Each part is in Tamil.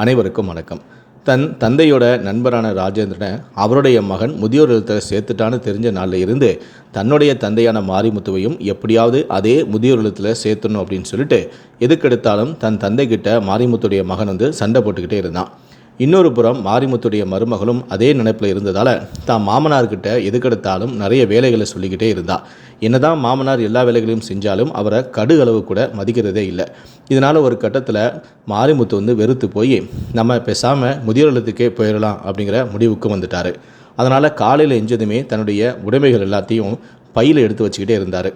அனைவருக்கும் வணக்கம். தன் தந்தையோட நண்பரான ராஜேந்திரனை அவருடைய மகன் முதியோர் இல்லத்தில் சேர்த்துட்டான்னு தெரிஞ்ச நாளில் இருந்து தன்னுடைய தந்தையான மாரிமுத்துவையும் எப்படியாவது அதே முதியோர் இல்லத்தில் சேர்த்துணும் அப்படின்னு சொல்லிட்டு எதுக்கெடுத்தாலும் தன் தந்தைக்கிட்ட மாரிமுத்துடைய மகன் வந்து சண்டை போட்டுக்கிட்டே இருந்தான். இன்னொரு புறம் மாரிமுத்துடைய மருமகளும் அதே நினைப்பில் இருந்ததால் தான் மாமனார்கிட்ட எதுக்கெடுத்தாலும் நிறைய வேலைகளை சொல்லிக்கிட்டே இருந்தா. என்னதான் மாமனார் எல்லா வேலைகளையும் செஞ்சாலும் அவரை கடுகளவு கூட மதிக்கிறதே இல்லை. இதனால் ஒரு கட்டத்தில் மாரிமுத்து வந்து வெறுத்து போய் நம்ம பேசாமல் முதியோர் இல்லத்துக்கே போயிடலாம் அப்படிங்கிற முடிவுக்கு வந்துட்டார். அதனால் காலையில் எஞ்சதுமே தன்னுடைய உடைமைகள் எல்லாத்தையும் பையில் எடுத்து வச்சுக்கிட்டே இருந்தார்.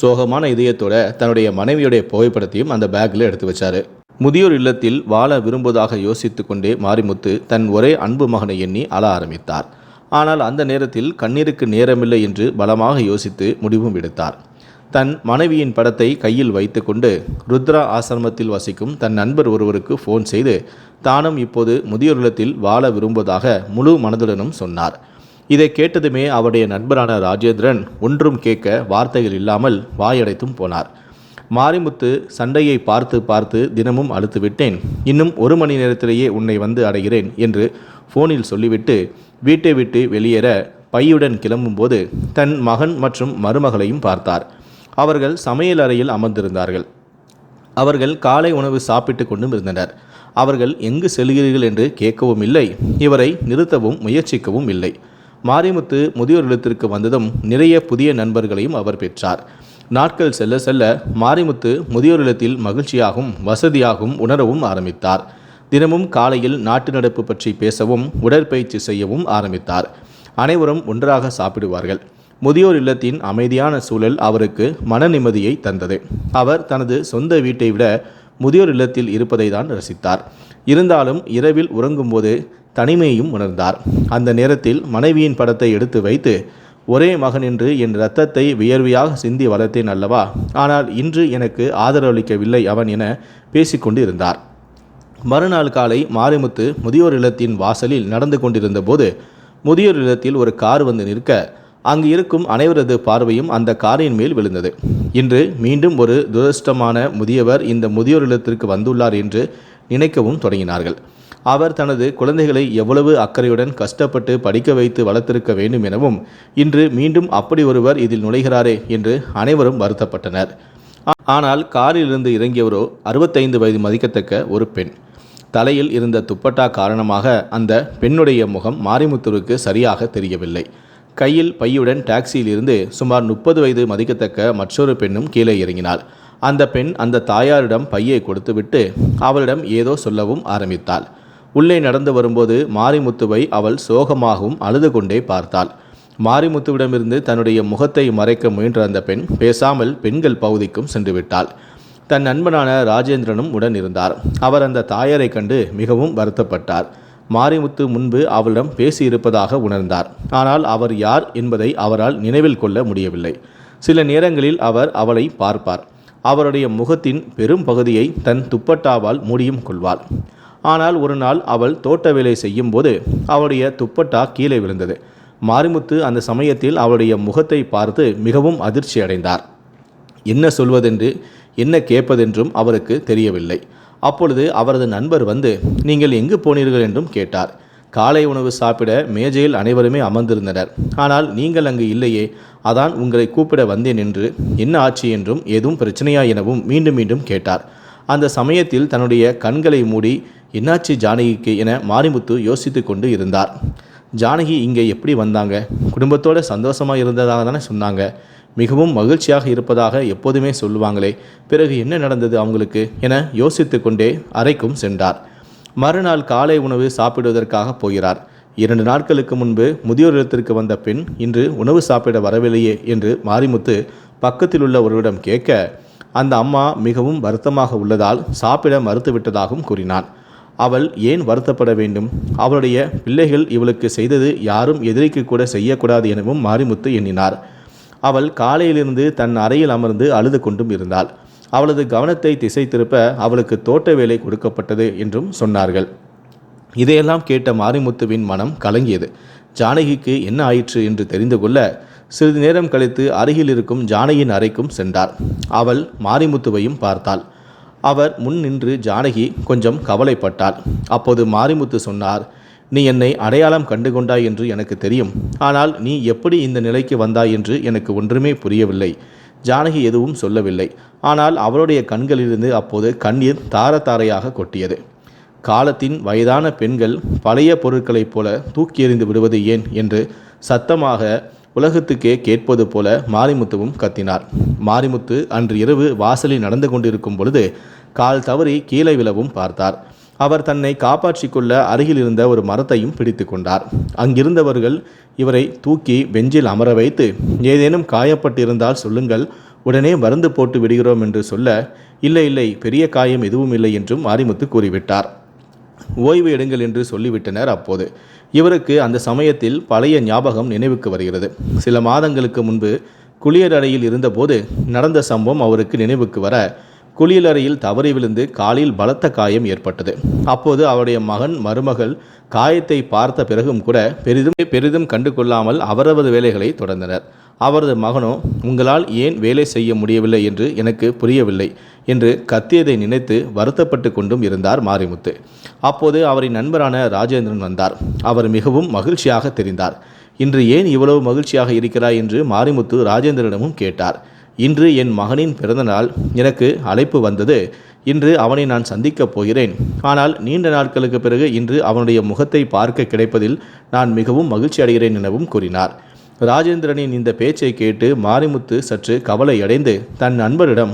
சோகமான இதயத்தோட தன்னுடைய மனைவியுடைய புகைப்படத்தையும் அந்த பேக்கில் எடுத்து வச்சாரு. முதியோர் இல்லத்தில் வாழ விரும்புவதாக யோசித்து கொண்டே மாரிமுத்து தன் ஒரே அன்பு மகனை எண்ணி அழ ஆரம்பித்தார். ஆனால் அந்த நேரத்தில் கண்ணீருக்கு நேரமில்லை என்று பலமாக யோசித்து முடிவும் எடுத்தார். தன் மனைவியின் படத்தை கையில் வைத்துக்கொண்டு ருத்ரா ஆசிரமத்தில் வசிக்கும் தன் நண்பர் ஒருவருக்கு ஃபோன் செய்து தானும் இப்போது முதியோர் இல்லத்தில் வாழ விரும்புவதாக முழு மனதுடனும் சொன்னார். இதை கேட்டதுமே அவருடைய நண்பரான ராஜேந்திரன் ஒன்றும் கேட்க வார்த்தைகள் இல்லாமல் வாயடைத்தும் போனார். மாரிமுத்து சண்டையை பார்த்து பார்த்து தினமும் அழுத்து விட்டேன். இன்னும் ஒரு மணி நேரத்திலேயே உன்னை வந்து அடைகிறேன் என்று ஃபோனில் சொல்லிவிட்டு வீட்டை விட்டு வெளியேற பையுடன் கிளம்பும்போது தன் மகன் மற்றும் மருமகளையும் பார்த்தார். அவர்கள் சமையல் அறையில் அமர்ந்திருந்தார்கள். அவர்கள் காலை உணவு சாப்பிட்டு கொண்டும் இருந்தனர். அவர்கள் எங்கு செல்கிறீர்கள்? என்று கேட்கவும் இல்லை. இவரை நிறுத்தவும் முயற்சிக்கவும் இல்லை. மாரிமுத்து முதியோர் இல்லத்திற்கு வந்ததும் நிறைய புதிய நண்பர்களையும் அவர் பெற்றார். நாட்கள் செல்ல செல்ல மாரிமுத்து முதியோர் இல்லத்தில் மகிழ்ச்சியாகவும் வசதியாகவும் உணரவும் ஆரம்பித்தார். தினமும் காலையில் நாட்டு நடப்பு பற்றி பேசவும் உடற்பயிற்சி செய்யவும் ஆரம்பித்தார். அனைவரும் ஒன்றாக சாப்பிடுவார்கள். முதியோர் இல்லத்தின் அமைதியான சூழல் அவருக்கு மன நிம்மதியை தந்தது. அவர் தனது சொந்த வீட்டை விட முதியோர் இல்லத்தில் இருப்பதை தான் ரசித்தார். இருந்தாலும் இரவில் உறங்கும்போது தனிமையையும் உணர்ந்தார். அந்த நேரத்தில் மனைவியின் படத்தை எடுத்து வைத்து ஒரே மகன் என்று என் இரத்தத்தை வியர்வையாக சிந்தி வளர்த்தேன் அல்லவா? ஆனால் இன்று எனக்கு ஆதரவளிக்கவில்லை அவன் என பேசிக்கொண்டு இருந்தார் மறுநாள் காலை மாரிமுத்து முதியோர் இல்லத்தின் வாசலில் நடந்து கொண்டிருந்த போது முதியோர் இல்லத்தில் ஒரு கார் வந்து நிற்க அங்கு இருக்கும் அனைவரது பார்வையும் அந்த காரின் மேல் விழுந்தது. இன்று மீண்டும் ஒரு துரஷ்டமான முதியவர் இந்த முதியோர் இல்லத்திற்கு வந்துள்ளார் என்று நினைக்கவும் தொடங்கினார்கள். அவர் தனது குழந்தைகளை எவ்வளவு அக்கறையுடன் கஷ்டப்பட்டு படிக்க வைத்து வளர்த்திருக்க வேண்டும் எனவும் இன்று மீண்டும் அப்படி ஒருவர் இதில் நுழைகிறாரே என்று அனைவரும் வருத்தப்பட்டனர். ஆனால் காரிலிருந்து இறங்கியவரோ அறுபத்தைந்து வயது மதிக்கத்தக்க ஒரு பெண். தலையில் இருந்த துப்பட்டா காரணமாக அந்த பெண்ணுடைய முகம் மாரிமுத்துவுக்கு சரியாக தெரியவில்லை. கையில் பையுடன் டாக்ஸியிலிருந்து சுமார் முப்பது வயது மதிக்கத்தக்க மற்றொரு பெண்ணும் கீழே இறங்கினாள். அந்த பெண் அந்த தாயாரிடம் பையை கொடுத்துவிட்டு அவளிடம் ஏதோ சொல்லவும் ஆரம்பித்தாள். உள்ளே நடந்து வரும்போது மாரிமுத்துவை அவள் சோகமாகவும் அழுது கொண்டே பார்த்தாள். மாரிமுத்துவிடமிருந்து தன்னுடைய முகத்தை மறைக்க முயன்ற அந்த பெண் பேசாமல் பெண்கள் பகுதிக்கும் சென்று விட்டாள் தன் நண்பனான ராஜேந்திரனும் உடன் இருந்தார். அவர் அந்த தாயாரை கண்டு மிகவும் வருத்தப்பட்டார். மாரிமுத்து முன்பு அவளிடம் பேசியிருப்பதாக உணர்ந்தார். ஆனால் அவர் யார் என்பதை அவரால் நினைவில் கொள்ள முடியவில்லை. சில நேரங்களில் அவர் அவளை பார்ப்பார். அவருடைய முகத்தின் பெரும் பகுதியை தன் துப்பட்டாவால் மூடியும் கொள்வாள். ஆனால் ஒரு நாள் அவள் தோட்ட வேலை செய்யும் போது அவளுடைய துப்பட்டா கீழே விழுந்தது. மாரிமுத்து அந்த சமயத்தில் அவளுடைய முகத்தை பார்த்து மிகவும் அதிர்ச்சி அடைந்தார். என்ன சொல்வதென்று என்ன கேட்பதென்றும் அவருக்கு தெரியவில்லை. அப்பொழுது அவரது நண்பர் வந்து நீங்கள் எங்கு போனீர்கள்? என்றும் கேட்டார். காலை உணவு சாப்பிட மேஜையில் அனைவருமே அமர்ந்திருந்தனர். ஆனால் நீங்கள் அங்கு இல்லையே. அதான் உங்களை கூப்பிட வந்தேன் என்று என்ன ஆச்சு? என்றும் ஏதும் பிரச்சனையா? எனவும் மீண்டும் மீண்டும் கேட்டார். அந்த சமயத்தில் தன்னுடைய கண்களை மூடி என்னாச்சு ஜானகிக்கு என மாரிமுத்து யோசித்து கொண்டு இருந்தார். ஜானகி இங்கே எப்படி வந்தாங்க? குடும்பத்தோடு சந்தோஷமாக இருந்ததாக தானே சொன்னாங்க. மிகவும் மகிழ்ச்சியாக இருப்பதாக எப்போதுமே சொல்லுவாங்களே பிறகு என்ன நடந்தது அவங்களுக்கு? என யோசித்து கொண்டே அறைக்கும் சென்றார். மறுநாள் காலை உணவு சாப்பிடுவதற்காக போகிறார். இரண்டு நாட்களுக்கு முன்பு முதியோர் இடத்திற்கு வந்த பெண் இன்று உணவு சாப்பிட வரவில்லையே என்று மாரிமுத்து பக்கத்தில் உள்ள ஒருவரிடம் கேட்க அந்த அம்மா மிகவும் வருத்தமாக உள்ளதால் சாப்பிட மறுத்துவிட்டதாகவும் கூறினான். அவள் ஏன் வருத்தப்பட வேண்டும்? அவளுடைய பிள்ளைகள் இவளுக்கு செய்தது யாரும் எதிரிக்கு கூட செய்யக்கூடாது எனவும் மாரிமுத்து எண்ணினார். அவள் காலையிலிருந்து தன் அறையில் அமர்ந்து அழுது கொண்டும் இருந்தாள். அவளது கவனத்தை திசை திருப்ப அவளுக்கு தோட்ட வேலை கொடுக்கப்பட்டது என்றும் சொன்னார்கள். இதையெல்லாம் கேட்ட மாரிமுத்துவின் மனம் கலங்கியது. ஜானகிக்கு என்ன ஆயிற்று என்று தெரிந்து கொள்ள சிறிது நேரம் கழித்து அருகில் இருக்கும் ஜானகியின் அறைக்கும் சென்றார். அவள் மாரிமுத்துவையும் பார்த்தாள். அவர் முன் நின்று ஜானகி கொஞ்சம் கவலைப்பட்டாள். அப்போது மாரிமுத்து சொன்னார் நீ என்னை அடையாளம் கண்டு கொண்டாய் என்று எனக்கு தெரியும். ஆனால் நீ எப்படி இந்த நிலைக்கு வந்தாய் என்று எனக்கு ஒன்றுமே புரியவில்லை. ஜானகி எதுவும் சொல்லவில்லை. ஆனால் அவளுடைய கண்களிலிருந்து அப்போது கண்ணீர் தார தாரையாக கொட்டியது. காலத்தின் வயதான பெண்கள் பழைய பொருட்களைப் போல தூக்கி எறிந்து விடுவது ஏன் என்று சத்தமாக உலகத்துக்கே கேட்பது போல மாரிமுத்துவும் கத்தினார். மாரிமுத்து அன்று இரவு வாசலில் நடந்து கொண்டிருக்கும் பொழுது கால் தவறி கீழே விழவும் பார்த்தார். அவர் தன்னை காப்பாற்றிக் கொள்ள அருகில் இருந்த ஒரு மரத்தையும் பிடித்து கொண்டார். அங்கிருந்தவர்கள் இவரை தூக்கி வெஞ்சில் அமர வைத்து ஏதேனும் காயப்பட்டிருந்தால் சொல்லுங்கள் உடனே மருந்து போட்டு விடுகிறோம் என்று சொல்ல இல்லை இல்லை பெரிய காயம் எதுவும் இல்லை என்றும் மாரிமுத்து கூறிவிட்டார். ஓய்வு எடுங்கள் என்று சொல்லிவிட்டனர் அப்போது. இவருக்கு அந்த சமயத்தில் பழைய ஞாபகம் நினைவுக்கு வருகிறது. சில மாதங்களுக்கு முன்பு குளியலறையில் இருந்தபோது நடந்த சம்பவம் அவருக்கு நினைவுக்கு வர குளியலறையில் தவறி விழுந்து காலில் பலத்த காயம் ஏற்பட்டது. அப்போது அவருடைய மகன் மருமகள் காயத்தை பார்த்த பிறகும் கூட பெரிதும் பெரிதும் கண்டு கொள்ளாமல் அவரவர் வேலைகளை தொடர்ந்தனர். அவரது மகனோ உங்களால் ஏன் வேலை செய்ய முடியவில்லை என்று எனக்கு புரியவில்லை என்று கத்தியதை நினைத்து வருத்தப்பட்டு கொண்டும் இருந்தார் மாரிமுத்து. அப்போது அவரின் நண்பரான ராஜேந்திரன் வந்தார். அவர் மிகவும் மகிழ்ச்சியாக தெரிந்தார். இன்று ஏன் இவ்வளவு மகிழ்ச்சியாக இருக்கிறாய் என்று மாரிமுத்து ராஜேந்திரனிடமும் கேட்டார். இன்று என் மகனின் பிறந்தநாள் எனக்கு அழைப்பு வந்தது. இன்று அவனை நான் சந்திக்கப் போகிறேன். ஆனால் நீண்ட நாட்களுக்கு பிறகு இன்று அவனுடைய முகத்தை பார்க்க கிடைப்பதில் நான் மிகவும் மகிழ்ச்சி அடைகிறேன் எனவும் கூறினார். ராஜேந்திரனின் இந்த பேச்சை கேட்டு மாரிமுத்து சற்று கவலையடைந்து தன் நண்பரிடம்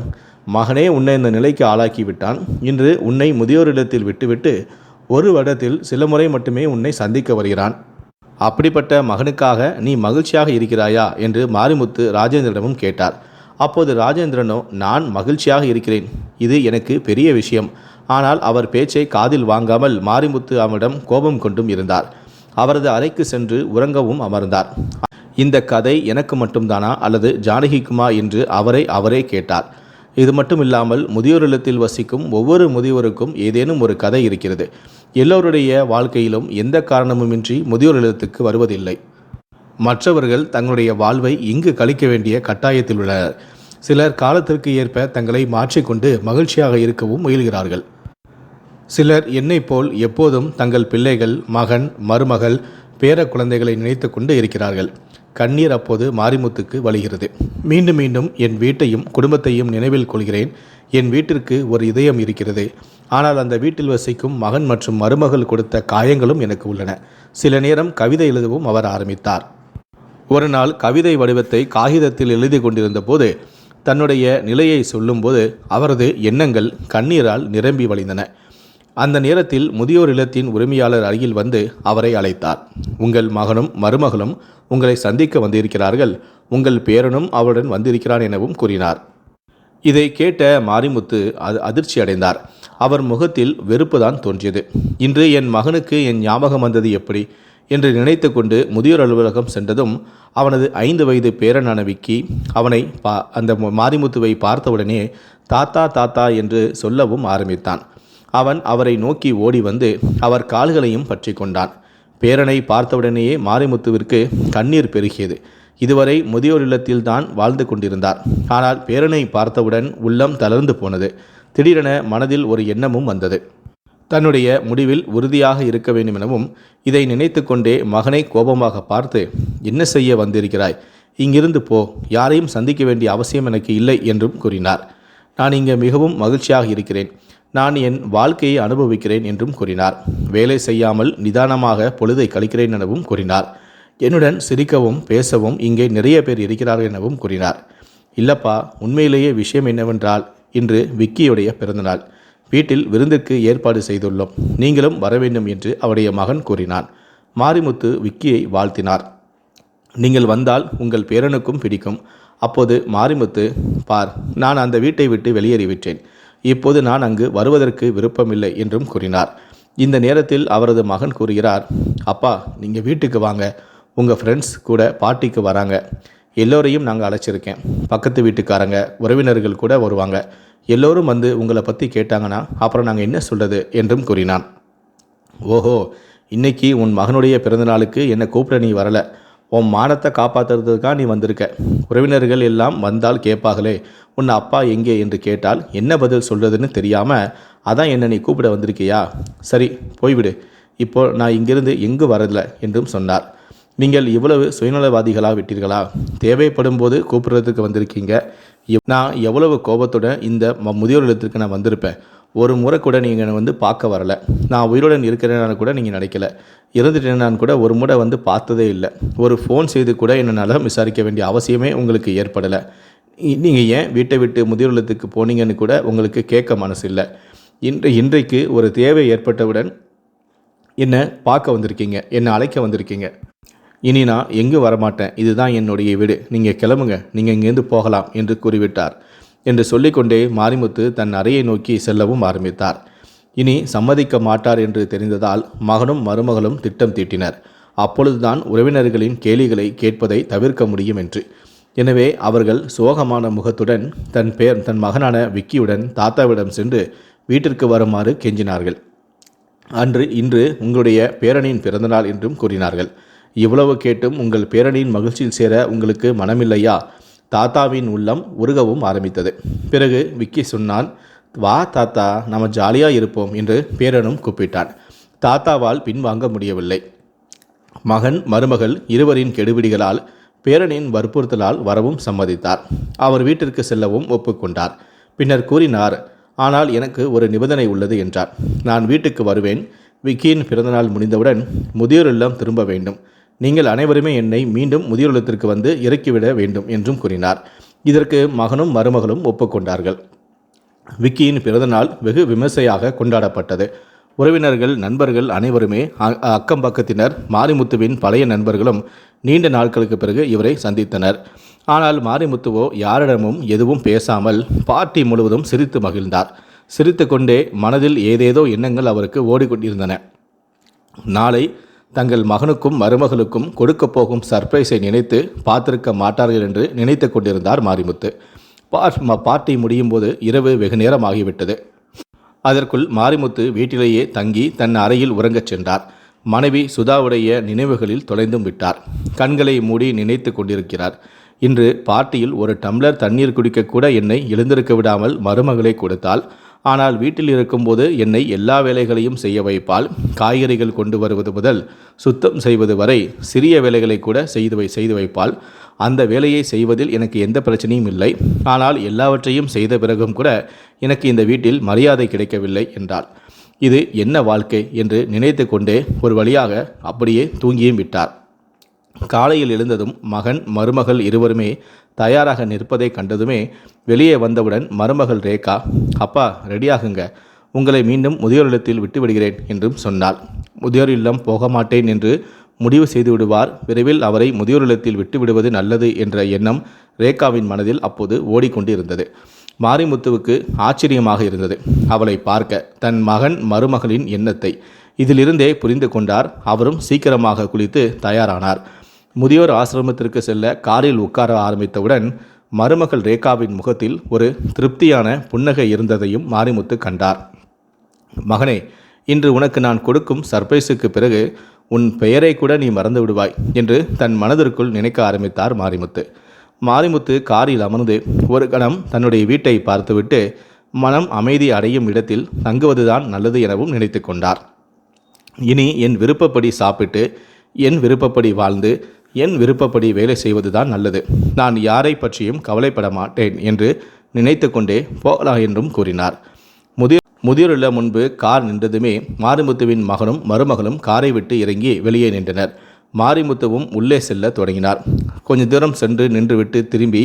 மகனே உன்னை இந்த நிலைக்கு ஆளாக்கி விட்டான் இன்று உன்னை முதியோரிடத்தில் விட்டுவிட்டு ஒரு வருடத்தில் சில முறை மட்டுமே உன்னை சந்திக்க வருகிறான். அப்படிப்பட்ட மகனுக்காக நீ மகிழ்ச்சியாக இருக்கிறாயா? என்று மாரிமுத்து ராஜேந்திரனிடமும் கேட்டார். அப்போது ராஜேந்திரனோ நான் மகிழ்ச்சியாக இருக்கிறேன். இது எனக்கு பெரிய விஷயம். ஆனால் அவர் பேச்சை காதில் வாங்காமல் மாரிமுத்து அவனிடம் கோபம் கொண்டும் இருந்தார். அவரது அறைக்கு சென்று உறங்கவும் அமர்ந்தார். இந்த கதை எனக்கு மட்டும்தானா அல்லது ஜானகிக்குமா என்று அவரை அவரே கேட்டார். இது மட்டும் இல்லாமல் முதியோர் இல்லத்தில் வசிக்கும் ஒவ்வொரு முதியோருக்கும் ஏதேனும் ஒரு கதை இருக்கிறது. எல்லோருடைய வாழ்க்கையிலும் எந்த காரணமுமின்றி முதியோர் இல்லத்துக்கு வருவதில்லை. மற்றவர்கள் தங்களுடைய வாழ்வை இங்கு கழிக்க வேண்டிய கட்டாயத்தில் உள்ளனர். சிலர் காலத்திற்கு ஏற்ப தங்களை மாற்றிக்கொண்டு மகிழ்ச்சியாக இருக்கவும் முயல்கிறார்கள். சிலர் என்னை போல் எப்போதும் தங்கள் பிள்ளைகள் மகன் மருமகள் பேர குழந்தைகளை நினைத்து கொண்டு இருக்கிறார்கள். கண்ணீர் அப்போது மாரிமுத்துக்கு வழிகிறது. மீண்டும் மீண்டும் என் வீட்டையும் குடும்பத்தையும் நினைவில் கொள்கிறேன். என் வீட்டிற்கு ஒரு இதயம் இருக்கிறது. ஆனால் அந்த வீட்டில் வசிக்கும் மகன் மற்றும் மருமகள் கொடுத்த காயங்களும் எனக்கு உள்ளன. சில நேரம் கவிதை எழுதவும் அவர் ஆரம்பித்தார். ஒரு நாள் கவிதை வடிவத்தை காகிதத்தில் எழுதி கொண்டிருந்த போது தன்னுடைய நிலையை சொல்லும்போது அவரது எண்ணங்கள் கண்ணீரால் நிரம்பி வழிந்தன. அந்த நேரத்தில் முதியோர் இல்லத்தின் உரிமையாளர் அருகில் வந்து அவரை அழைத்தார். உங்கள் மகனும் மருமகளும் உங்களை சந்திக்க வந்திருக்கிறார்கள். உங்கள் பேரனும் அவருடன் வந்திருக்கிறான் எனவும் கூறினார். இதை கேட்ட மாரிமுத்து அது அதிர்ச்சி அடைந்தார். அவர் முகத்தில் வெறுப்புதான் தோன்றியது. இன்று என் மகனுக்கு என் ஞாபகம் வந்தது எப்படி? என்று நினைத்து கொண்டு முதியோர் அலுவலகம் சென்றதும் அவனது ஐந்து வயது பேரனான விக்கி அவனை பா அந்த மாரிமுத்துவை பார்த்தவுடனே தாத்தா தாத்தா என்று சொல்லவும் ஆரம்பித்தான். அவன் அவரை நோக்கி ஓடி வந்து அவர் கால்களையும் பற்றி கொண்டான். பேரனை பார்த்தவுடனேயே மாரிமுத்துவிற்கு கண்ணீர் பெருகியது. இதுவரை முதியோர் இல்லத்தில் தான் வாழ்ந்து கொண்டிருந்தார். ஆனால் பேரனை பார்த்தவுடன் உள்ளம் தளர்ந்து போனது. திடீரென மனதில் ஒரு எண்ணமும் வந்தது. தன்னுடைய முடிவில் உறுதியாக இருக்க வேண்டும் எனவும் இதை நினைத்து கொண்டே மகனை கோபமாக பார்த்து என்ன செய்ய வந்திருக்கிறாய்? இங்கிருந்து போ. யாரையும் சந்திக்க வேண்டிய அவசியம் எனக்கு இல்லை என்றும் கூறினார். நான் இங்கே மிகவும் மகிழ்ச்சியாக இருக்கிறேன். நான் என் வாழ்க்கையை அனுபவிக்கிறேன் என்றும் கூறினார். வேலை செய்யாமல் நிதானமாக பொழுதை கழிக்கிறேன் எனவும் கூறினார். என்னுடன் சிரிக்கவும் பேசவும் இங்கே நிறைய பேர் இருக்கிறார்கள் எனவும் கூறினார். இல்லப்பா உண்மையிலேயே விஷயம் என்னவென்றால் இன்று விக்கியுடைய பிறந்தநாள். வீட்டில் விருந்துக்கு ஏற்பாடு செய்துள்ளோம். நீங்களும் வர வேண்டும் என்று அவருடைய மகன் கூறினான். மாரிமுத்து விக்கியை வாழ்த்தினார். நீங்கள் வந்தால் உங்கள் பேரனுக்கும் பிடிக்கும். அப்போது மாரிமுத்து பார் நான் அந்த வீட்டை விட்டு வெளியேறிவிட்டேன். இப்போது நான் அங்கு வருவதற்கு விருப்பமில்லை என்றும் கூறினார். இந்த நேரத்தில் அவரது மகன் கூறுகிறார் அப்பா நீங்கள் வீட்டுக்கு வாங்க. உங்கள் ஃப்ரெண்ட்ஸ் கூட பார்ட்டிக்கு வராங்க. எல்லோரையும் நாங்கள் அழைச்சிருக்கேன். பக்கத்து வீட்டுக்காரங்க உறவினர்கள் கூட வருவாங்க. எல்லோரும் வந்து உங்களை பற்றி கேட்டாங்கன்னா அப்புறம் நாங்கள் என்ன சொல்கிறது என்றும் கூறினான். ஓஹோ இன்னைக்கு உன் மகனுடைய பிறந்தநாளுக்கு என்னை கூப்பிட நீ வரல. உன் மானத்தை காப்பாற்றுறதுக்காக நீ வந்திருக்க. உறவினர்கள் எல்லாம் வந்தால் கேட்பாங்களே உன் அப்பா எங்கே? என்று கேட்டால் என்ன பதில் சொல்கிறதுன்னு தெரியாமல் அதான் என்ன நீ கூப்பிட வந்திருக்கியா? சரி போய்விடு. இப்போ நான் இங்கிருந்து எங்கு வரல? என்றும் சொன்னார். நீங்கள் இவ்வளவு சுயநலவாதிகளாக விட்டீர்களா? தேவைப்படும் போது கூப்பிடுறதுக்கு வந்திருக்கீங்க. நான் எவ்வளவு கோபத்துடன் இந்த ம- முதியோர் இல்லத்திற்கு நான் வந்திருப்பேன். ஒரு முறை கூட நீங்கள் என்னை வந்து பார்க்க வரல. நான் உயிருடன் இருக்கிறேன்னு கூட நீங்கள் நினைக்கல. இருந்துட்டேனான்னு கூட ஒரு முறை வந்து பார்த்ததே இல்லை. ஒரு ஃபோன் செய்து கூட என்ன விசாரிக்க வேண்டிய அவசியமே உங்களுக்கு ஏற்படலை. நீங்கள் ஏன் வீட்டை விட்டு முதியோர் போனீங்கன்னு கூட உங்களுக்கு கேட்க மனசு இல்லை. இன்று இன்றைக்கு ஒரு தேவை ஏற்பட்டவுடன் என்னை பார்க்க வந்திருக்கீங்க என்னை அழைக்க வந்திருக்கீங்க. இனி நான் எங்கும் வரமாட்டேன்? இதுதான் என்னுடைய வீடு. நீங்கள் கிளம்புங்க. நீங்கள் இங்கேருந்து போகலாம் என்று கூறிவிட்டார். என்று சொல்லிக்கொண்டே மாரிமுத்து தன் அறையை நோக்கி செல்லவும் ஆரம்பித்தார். இனி சம்மதிக்க மாட்டார் என்று தெரிந்ததால் மகனும் மருமகளும் திட்டம் தீட்டினர். அப்பொழுதுதான் உறவினர்களின் கேலிகளை கேட்பதை தவிர்க்க முடியும் என்று. எனவே அவர்கள் சோகமான முகத்துடன் தன் பேர் தன் மகனான விக்கியுடன் தாத்தாவிடம் சென்று வீட்டிற்கு வருமாறு கெஞ்சினார்கள். அன்று இன்று உங்களுடைய பேரனின் பிறந்தநாள் என்றும் கூறினார்கள். இவ்வளவு கேட்டும் உங்கள் பேரனின் மகிழ்ச்சியில் சேர உங்களுக்கு மனமில்லையா? தாத்தாவின் உள்ளம் உருகவும் ஆரம்பித்தது. பிறகு விக்கி சொன்னான் வா தாத்தா நம்ம ஜாலியாக இருப்போம் என்று பேரனும் கூப்பிட்டான். தாத்தாவால் பின்வாங்க முடியவில்லை. மகன் மருமகள் இருவரின் கெடுபிடிகளால் பேரனின் வற்புறுத்தலால் வரவும் சம்மதித்தார். அவர் வீட்டிற்கு செல்லவும் ஒப்புக்கொண்டார். பின்னர் கூறினார் ஆனால் எனக்கு ஒரு நிபந்தனை உள்ளது என்றார். நான் வீட்டுக்கு வருவேன். விக்கியின் பிறந்தநாள் முடிந்தவுடன் முதியோர் இல்லம் திரும்ப வேண்டும். நீங்கள் அனைவருமே என்னை மீண்டும் முதியோலத்திற்கு வந்து இறக்கிவிட வேண்டும் என்றும் கூறினார். இதற்கு மகனும் மருமகளும் ஒப்புக்கொண்டார்கள். விக்கியின் பிறந்தநாள் வெகு விமர்சையாக கொண்டாடப்பட்டது. உறவினர்கள் நண்பர்கள் அனைவருமே அ- அக்கம் பக்கத்தினர் மாரிமுத்துவின் பழைய நண்பர்களும் நீண்ட நாட்களுக்கு பிறகு இவரை சந்தித்தனர். ஆனால் மாரிமுத்துவோ யாரிடமும் எதுவும் பேசாமல் பார்ட்டி முழுவதும் சிரித்து மகிழ்ந்தார். சிரித்துக்கொண்டே மனதில் ஏதேதோ எண்ணங்கள் அவருக்கு ஓடிக்கொண்டிருந்தன. நாளை தங்கள் மகனுக்கும் மருமகளுக்கும் கொடுக்கப் போகும் சர்ப்ரைஸை நினைத்து பார்த்திருக்க மாட்டார்கள் என்று நினைத்து கொண்டிருந்தார் மாரிமுத்து. பார்ட்டி முடியும் போது இரவு வெகு நேரம் ஆகிவிட்டது அதற்குள் மாரிமுத்து வீட்டிலேயே தங்கி தன் அறையில் உறங்கச் சென்றார். மனைவி சுதாவுடைய நினைவுகளில் தொலைந்தும் விட்டார். கண்களை மூடி நினைத்து கொண்டிருக்கிறார். இன்று பார்ட்டியில் ஒரு டம்ளர் தண்ணீர் குடிக்க கூட என்னை எழுந்திருக்க விடாமல் மருமகளை கொடுத்தால் ஆனால் வீட்டில் இருக்கும்போது என்னை எல்லா வேலைகளையும் செய்ய வைப்பால் காய்கறிகள் கொண்டு வருவது முதல் சுத்தம் செய்வது வரை சிறிய வேலைகளை கூட செய்து வை செய்து வைப்பால் அந்த வேலையை செய்வதில் எனக்கு எந்த பிரச்சனையும் இல்லை. ஆனால் எல்லாவற்றையும் செய்த பிறகும் கூட எனக்கு இந்த வீட்டில் மரியாதை கிடைக்கவில்லை என்றாள். இது என்ன வாழ்க்கை என்று நினைத்து கொண்டே ஒரு வழியாக அப்படியே தூங்கியும் விட்டார். காலையில் எழுந்ததும் மகன் மருமகள் இருவருமே தயாராக நிற்பதை கண்டதுமே வெளியே வந்தவுடன் மருமகள் ரேகா அப்பா ரெடியாகுங்க. உங்களை மீண்டும் முதியோர் இல்லத்தில் விட்டுவிடுகிறேன் என்றும் சொன்னாள். முதியோர் இல்லம் போக மாட்டேன் என்று முடிவு செய்து விடுவார் விரைவில் அவரை முதியோர் இல்லத்தில் விட்டுவிடுவது நல்லது என்ற எண்ணம் ரேகாவின் மனதில் அப்போது ஓடிக்கொண்டிருந்தது. மாரிமுத்துவுக்கு ஆச்சரியமாக இருந்தது. அவளை பார்க்க தன் மகன் மருமகளின் எண்ணத்தை இதிலிருந்தே புரிந்து கொண்டார். அவரும் சீக்கிரமாக குளித்து தயாரானார். முதியோர் ஆசிரமத்திற்கு செல்ல காரில் உட்கார ஆரம்பித்தவுடன் மருமகள் ரேகாவின் முகத்தில் ஒரு திருப்தியான புன்னகை இருந்ததையும் மாரிமுத்து கண்டார். மகனே இன்று உனக்கு நான் கொடுக்கும் சர்ப்ரைஸுக்கு பிறகு உன் பெயரை கூட நீ மறந்து விடுவாய் என்று தன் மனதிற்குள் நினைக்க ஆரம்பித்தார் மாரிமுத்து. மாரிமுத்து காரில் அமர்ந்து ஒரு கணம் தன்னுடைய வீட்டை பார்த்துவிட்டு மனம் அமைதி அடையும் இடத்தில் தங்குவதுதான் நல்லது எனவும் நினைத்து கொண்டார். இனி என் விருப்பப்படி சாப்பிட்டு என் விருப்பப்படி வாழ்ந்து என் விருப்பப்படி வேலை செய்வதுதான் நல்லது. நான் யாரை பற்றியும் கவலைப்பட மாட்டேன் என்று நினைத்து கொண்டே போகலாம் என்றும் கூறினார். முதிய முதியோருள்ள முன்பு கார் நின்றதுமே மாரிமுத்துவின் மகனும் மருமகளும் காரை விட்டு இறங்கி வெளியே நின்றனர். மாரிமுத்துவும் உள்ளே செல்ல தொடங்கினார். கொஞ்ச தூரம் சென்று நின்றுவிட்டு திரும்பி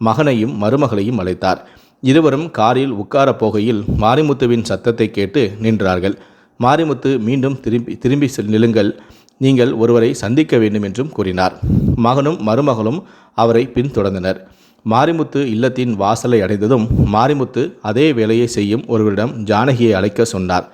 மகனையும் மருமகளையும் அழைத்தார். இருவரும் காரில் உட்காரப் போகையில் மாரிமுத்துவின் சத்தத்தை கேட்டு நின்றார்கள். மாரிமுத்து மீண்டும் திரும்பி திரும்பி நிலுங்கள் நீங்கள் ஒருவரை சந்திக்க வேண்டும் என்றும் கூறினார். மகனும் மருமகளும் அவரை பின்தொடர்ந்தனர். மாரிமுத்து இல்லத்தின் வாசலை அடைந்ததும் மாரிமுத்து அதே வேலையை செய்யும் ஒருவரிடம் ஜானகியை அழைக்க சொன்னார்.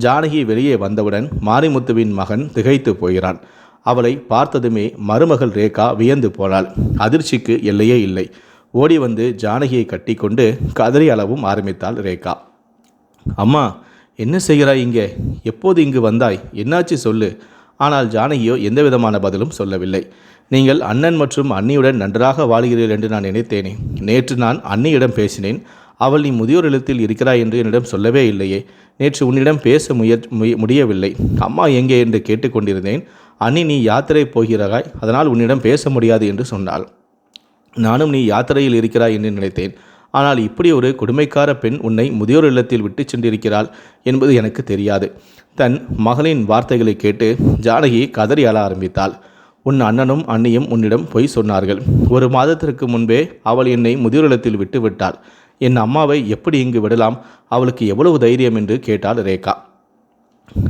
ஜானகி வெளியே வந்தவுடன் மாரிமுத்துவின் மகன் திகைத்து போகிறான். அவளை பார்த்ததுமே மருமகள் ரேகா வியந்து போனாள். அதிர்ச்சிக்கு எல்லையே இல்லை. ஓடி வந்து ஜானகியை கட்டிக்கொண்டு கதறி அளவும் ஆரம்பித்தாள் ரேகா. அம்மா என்ன செய்கிறாய் இங்கே? எப்போது இங்கு வந்தாய்? என்னாச்சு சொல்லு? ஆனால் ஜானகியோ எந்த விதமான பதிலும் சொல்லவில்லை. நீங்கள் அண்ணன் மற்றும் அண்ணியுடன் நன்றாக வாழ்கிறீர்கள் என்று நான் நினைத்தேனே. நேற்று நான் அன்னியிடம் பேசினேன். அவள் நீ முதியோர் இல்லத்தில் இருக்கிறாய் என்று என்னிடம் சொல்லவே இல்லையே. நேற்று உன்னிடம் பேச முயற் முய- முடியவில்லை. அம்மா எங்கே என்று கேட்டுக்கொண்டிருந்தேன். அண்ணி நீ யாத்திரை போகிறாய்? அதனால் உன்னிடம் பேச முடியாது என்று சொன்னாள். நானும் நீ யாத்திரையில் இருக்கிறாய் என்று நினைத்தேன். ஆனால் இப்படி ஒரு கொடுமைக்கார பெண் உன்னை முதியோர் இல்லத்தில் விட்டு சென்றிருக்கிறாள் என்பது எனக்கு தெரியாது. தன் மகளின் வார்த்தைகளை கேட்டு ஜானகி கதறி அழ ஆரம்பித்தாள். உன் அண்ணனும் அண்ணியும் உன்னிடம் பொய் சொன்னார்கள். ஒரு மாதத்திற்கு முன்பே அவள் என்னை முதியோர் இல்லத்தில் விட்டு விட்டாள். என் அம்மாவை எப்படி இங்கு விடலாம்? அவளுக்கு எவ்வளவு தைரியம் என்று கேட்டாள் ரேகா.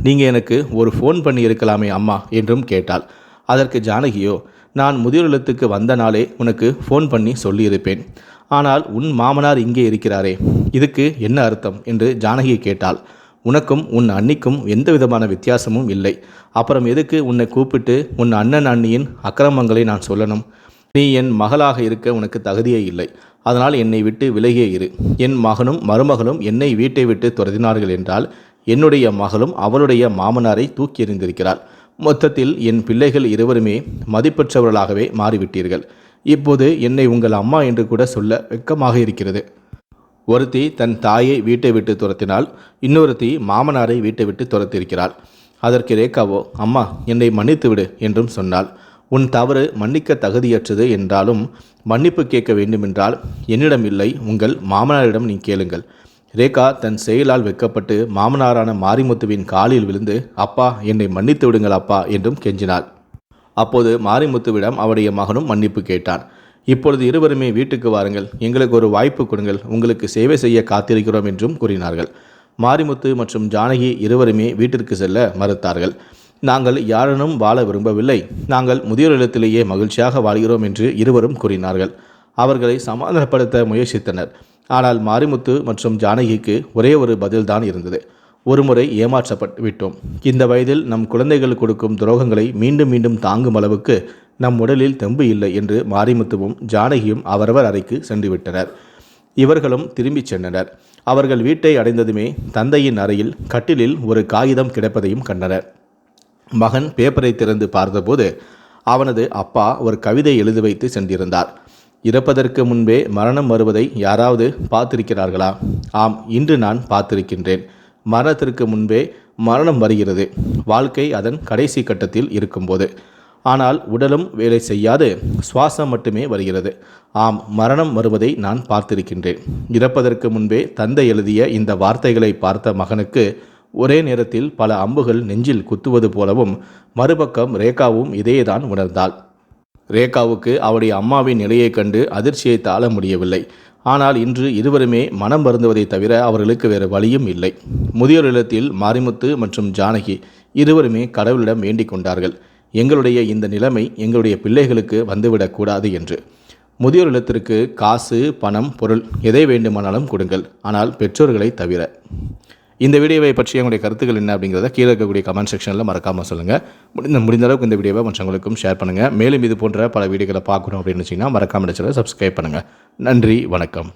நீங்கள் எனக்கு ஒரு ஃபோன் பண்ணி இருக்கலாமே அம்மா என்றும் கேட்டாள். அதற்கு ஜானகியோ நான் முதியோர் இல்லத்துக்கு வந்த நாளே உனக்கு ஃபோன் பண்ணி சொல்லியிருப்பேன். ஆனால் உன் மாமனார் இங்கே இருக்கிறாரே. இதுக்கு என்ன அர்த்தம்? என்று ஜானகி கேட்டாள். உனக்கும் உன் அண்ணிக்கும் எந்த விதமான வித்தியாசமும் இல்லை. அப்புறம் எதுக்கு உன்னை கூப்பிட்டு உன் அண்ணன் அண்ணியின் அக்கிரமங்களை நான் சொல்லணும்? நீ என் மகளாக இருக்க உனக்கு தகுதியே இல்லை. அதனால் என்னை விட்டு விலகியே இரு. என் மகனும் மருமகளும் என்னை வீட்டை விட்டு துரதினார்கள் என்றால் என்னுடைய மகளும் அவளுடைய மாமனாரை தூக்கி எறிந்திருக்கிறாள். மொத்தத்தில் என் பிள்ளைகள் இருவருமே மதிப்பற்றவர்களாகவே மாறிவிட்டீர்கள். இப்போது என்னை உங்கள் அம்மா என்று கூட சொல்ல வெட்கமாக இருக்கிறது. ஒருத்தி தன் தாயை வீட்டை விட்டு துரத்தினாள் இன்னொருத்தி மாமனாரை வீட்டை விட்டு துரத்தியிருக்கிறாள். அதற்கு ரேகாவோ அம்மா என்னை மன்னித்து விடு என்றும் சொன்னாள். உன் தவறு மன்னிக்க தகுதியற்றது என்றாலும் மன்னிப்பு கேட்க வேண்டுமென்றால் என்னிடம் இல்லை உங்கள் மாமனாரிடம் நீ கேளுங்கள். ரேகா தன் செயலால் வெட்கப்பட்டு மாமனாரான மாரிமுத்துவின் காலில் விழுந்து அப்பா என்னை மன்னித்து விடுங்கள் அப்பா என்றும் கெஞ்சினாள். அப்போது மாரிமுத்துவிடம் அவருடைய மகனும் மன்னிப்பு கேட்டான். இப்பொழுது இருவருமே வீட்டுக்கு வாருங்கள். எங்களுக்கு ஒரு வாய்ப்பு கொடுங்கள். உங்களுக்கு சேவை செய்ய காத்திருக்கிறோம் என்றும் கூறினார்கள். மாரிமுத்து மற்றும் ஜானகி இருவருமே வீட்டிற்கு செல்ல மறுத்தார்கள். நாங்கள் யாழனும் வாழ விரும்பவில்லை. நாங்கள் முதியோர் இல்லத்திலேயே மகிழ்ச்சியாக வாழ்கிறோம் என்று இருவரும் கூறினார்கள். அவர்களை சமாதானப்படுத்த முயற்சித்தனர். ஆனால் மாரிமுத்து மற்றும் ஜானகிக்கு ஒரே ஒரு பதில்தான் இருந்தது. ஒருமுறை ஏமாற்றப்பட்டு விட்டோம். இந்த வயதில் நம் குழந்தைகள் கொடுக்கும் துரோகங்களை மீண்டும் மீண்டும் தாங்கும் அளவுக்கு நம் உடலில் தெம்பு இல்லை என்று மாரிமுத்துவும் ஜானகியும் அவரவர் அறைக்கு சென்று விட்டனர். இவர்களும் திரும்பிச் சென்றனர். அவர்கள் வீட்டை அடைந்ததுமே தந்தையின் அறையில் கட்டிலில் ஒரு காகிதம் கிடப்பதையும் கண்டனர். மகன் பேப்பரை திறந்து பார்த்தபோது அவனது அப்பா ஒரு கவிதை எழுதி வைத்து சென்றிருந்தார். இறப்பதற்கு முன்பே மரணம் வருவதை யாராவது பார்த்திருக்கிறார்களா? ஆம் இன்று நான் பார்த்திருக்கின்றேன். மரணத்திற்கு முன்பே மரணம் வருகிறது. வாழ்க்கை அதன் கடைசி கட்டத்தில் இருக்கும்போது. ஆனால் உடலும் வேலை செய்யாது சுவாசம் மட்டுமே வருகிறது. ஆம் மரணம் வருவதை நான் பார்த்திருக்கின்றேன். இறப்பதற்கு முன்பே தந்தை எழுதிய இந்த வார்த்தைகளை பார்த்த மகனுக்கு ஒரே நேரத்தில் பல அம்புகள் நெஞ்சில் குத்துவது போலவும் மறுபக்கம் ரேகாவும் இதேதான் உணர்ந்தாள். ரேகாவுக்கு அவருடைய அம்மாவின் நிலையைக் கண்டு அதிர்ச்சியை தாழ முடியவில்லை. ஆனால் இன்று இருவருமே மனம் வருந்துவதை தவிர அவர்களுக்கு வேறு வழியும் இல்லை. முதியோர் இல்லத்தில் மாரிமுத்து மற்றும் ஜானகி இருவருமே கடவுளிடம் வேண்டிக் கொண்டார்கள். எங்களுடைய இந்த நிலைமை எங்களுடைய பிள்ளைகளுக்கு வந்துவிடக்கூடாது என்று. முதியோர் இல்லத்திற்கு காசு பணம் பொருள் எதை வேண்டுமானாலும் கொடுங்கள். ஆனால் பெற்றோர்களை தவிர. இந்த வீடியோவை பற்றி உங்களுடைய கருத்துக்கள் என்ன அப்படிங்கிறத கீழே இருக்கக்கூடிய கமெண்ட் செக்ஷனில் மறக்காமல் சொல்லுங்கள் முடிந்த முடிந்த அளவுக்கு இந்த வீடியோவை மற்றவங்களுக்கும் ஷேர் பண்ணுங்கள் மேலும் இது போன்ற பல வீடியோக்களை பார்க்கணும் அப்படின்னு வச்சிங்கன்னா மறக்காமல் சப்ஸ்கிரைப் பண்ணுங்கள் நன்றி வணக்கம்.